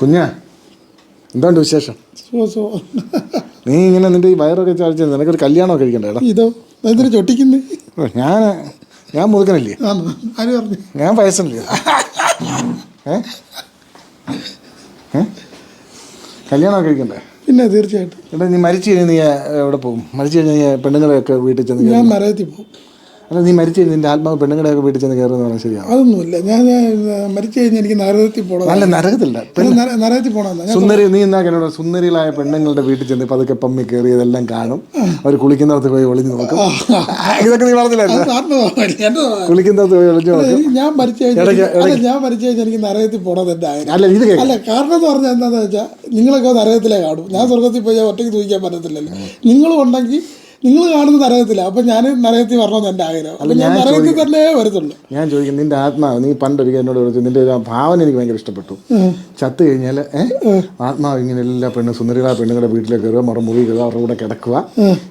കുഞ്ഞാ എന്താണ്ട് വിശേഷം? നീ ഇങ്ങനെ നിന്റെ ഈ വയറൊക്കെ ചാടിച്ച നിനക്കൊരു കല്യാണമൊക്കെ കഴിക്കണ്ടേടാ ഇതോ എന്തിനു ചൊട്ടിക്കുന്നേ? ഞാൻ ഞാൻ മുതുക്കനല്ലേ? ഞാൻ വയസ്സനല്ലേ ഏ? കല്യാണം കഴിക്കണ്ടേ പിന്നെ തീർച്ചയായിട്ടും. എടാ നീ മരിച്ചു കഴിഞ്ഞാൽ നീ എവിടെ പോകും? മരിച്ചു കഴിഞ്ഞാൽ നീ പെണ്ണുങ്ങളെയൊക്കെ വീട്ടിൽ ചെന്ന് ഞാൻ മരത്തിൽ പോകും. അല്ല നീ മരിച്ചു കഴിഞ്ഞാൽ നിന്റെ ആത്മാവ് പെണ്ണുങ്ങളെയൊക്കെ വീട്ടിൽ ചെന്ന് കയറുന്ന പറഞ്ഞാൽ ശരിയാണ് അതൊന്നുമില്ല. ഞാൻ മരിച്ചു കഴിഞ്ഞാൽ എനിക്ക് നരകത്തിൽ പോകണം അല്ല നരകത്തില്ല നരകത്തിൽ പോകണം സുന്ദരി നീ എന്നാ എന്നോട് സുന്ദരികളായ പെണ്ണുങ്ങളുടെ വീട്ടിൽ ചെന്ന് പതുക്കെ പമ്മി കയറിയതെല്ലാം കാണും. അവർ കുളിക്കുന്നിടത്ത് പോയി ഒളിഞ്ഞു നോക്കും. ഇതൊക്കെ നീ പറഞ്ഞില്ലായിരുന്നു? കുളിക്കുന്നിടത്ത് പോയി ഒളിഞ്ഞു നോക്കും. ഞാൻ മരിച്ചു കഴിഞ്ഞാൽ ഞാൻ മരിച്ചു കഴിഞ്ഞാൽ എനിക്ക് നരകത്തിൽ പോകണം എന്റെ അല്ല ഇത് അല്ല കാരണം എന്ന് പറഞ്ഞാൽ എന്താണെന്ന് വെച്ചാൽ നിങ്ങളൊക്കെ നരകത്തിലേ കാണും. ഞാൻ സ്വർഗത്തിൽ പോയി ഒറ്റയ്ക്ക് ചോദിക്കാൻ പറ്റത്തില്ലല്ലോ. നിങ്ങളും ഉണ്ടെങ്കിൽ നിങ്ങൾ കാണുന്ന നരകത്തില്ല അപ്പൊ ഞാൻ നരകത്തിൽ വരണമെന്ന് എന്റെ ആഗ്രഹം. അപ്പം ഞാൻ നരകത്തിൽ തന്നെ വരത്തുള്ളൂ. ഞാൻ ചോദിക്കും നിന്റെ ആത്മാവ് നീ പണ്ടൊരിക്കൽ എന്നോട് ചോദിച്ചു നിന്റെ ഒരു ഭാവന എനിക്ക് ഭയങ്കര ഇഷ്ടപ്പെട്ടു. ചത്ത് കഴിഞ്ഞാൽ ആത്മാവ് ഇങ്ങനെ എല്ലാ പെണ്ണും സുന്ദരികളാ പെണ്ണുങ്ങളുടെ വീട്ടിലേക്ക് കയറുക മറുമുറി കയറുക അവരുടെ കൂടെ കിടക്കുക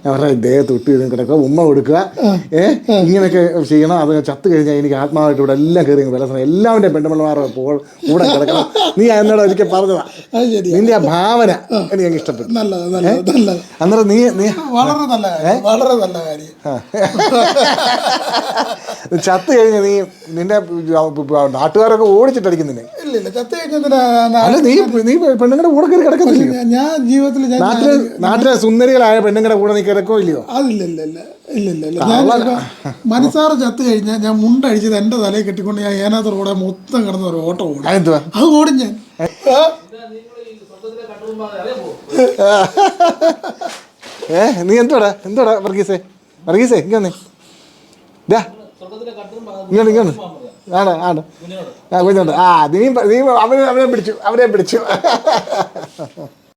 അവരുടെ ദേഹത്ത് ഒട്ടി ഇരുന്ന് കിടക്കുക ഉമ്മ കൊടുക്കുക ഏഹ് ഇങ്ങനെയൊക്കെ ചെയ്യണം. അത് ചത്ത് കഴിഞ്ഞാൽ എനിക്ക് ആത്മാവായിട്ട് ഇവിടെ എല്ലാം കയറി വില എല്ലാവരുടെയും പെണ്ണുമ്പിള്ളമാരുടെ കൂടെ കിടക്കണം. നീ എന്നോട് ഒരിക്കൽ പറഞ്ഞതാ. നിന്റെ ആ ഭാവന എനിക്ക് ഇഷ്ടപ്പെട്ടു. അന്നേരം നീ നീ വളരെ നല്ല വളരെ നല്ല കാര്യം. ചത്ത് കഴിഞ്ഞ നീ നിന്റെ നാട്ടുകാരൊക്കെ ഓടിച്ചിട്ടടിക്കുന്നില്ല? ഇല്ല ഇല്ല ചത്ത കഴിഞ്ഞാൽ അല്ല നീ നീ പെണ്ണുങ്ങളുടെ കൂടെ കയറി കിടക്കുന്നില്ല? ഞാൻ ജീവിതത്തിൽ ഞാൻ നാട്ടിലെ നാട്ടിലെ സുന്ദരികളായ പെണ്ണുങ്ങളുടെ കൂടെ നീ കിടക്കോ ഇല്ലയോ? അതില്ല ഇല്ല ഇല്ല ഇല്ല ഇല്ല. ഇല്ല ഞാൻ മനസ്സാറ് ചത്ത് കഴിഞ്ഞാൽ ഞാൻ മുണ്ടടിച്ചത് എന്റെ തലയിൽ കെട്ടിക്കൊണ്ട് ഞാൻ ഏനാത്തോടെ മൊത്തം കിടന്ന ഒരു ഓട്ടം ഓടും. അത് ഓടും ഞാൻ. ഏ നീ എന്തോടാ എന്തോടാ വർഗീസേ? വർഗീസേ ഇങ്ങനെ വന്നേ. ദാ. ഇങ്ങോട്ട് ഇങ്ങോട്ട്. ആണ് ആണ് ആ കുഞ്ഞുണ്ട്. ആ നീ നീ അവനെ അവനെ പിടിച്ചു അവനെ പിടിച്ചു.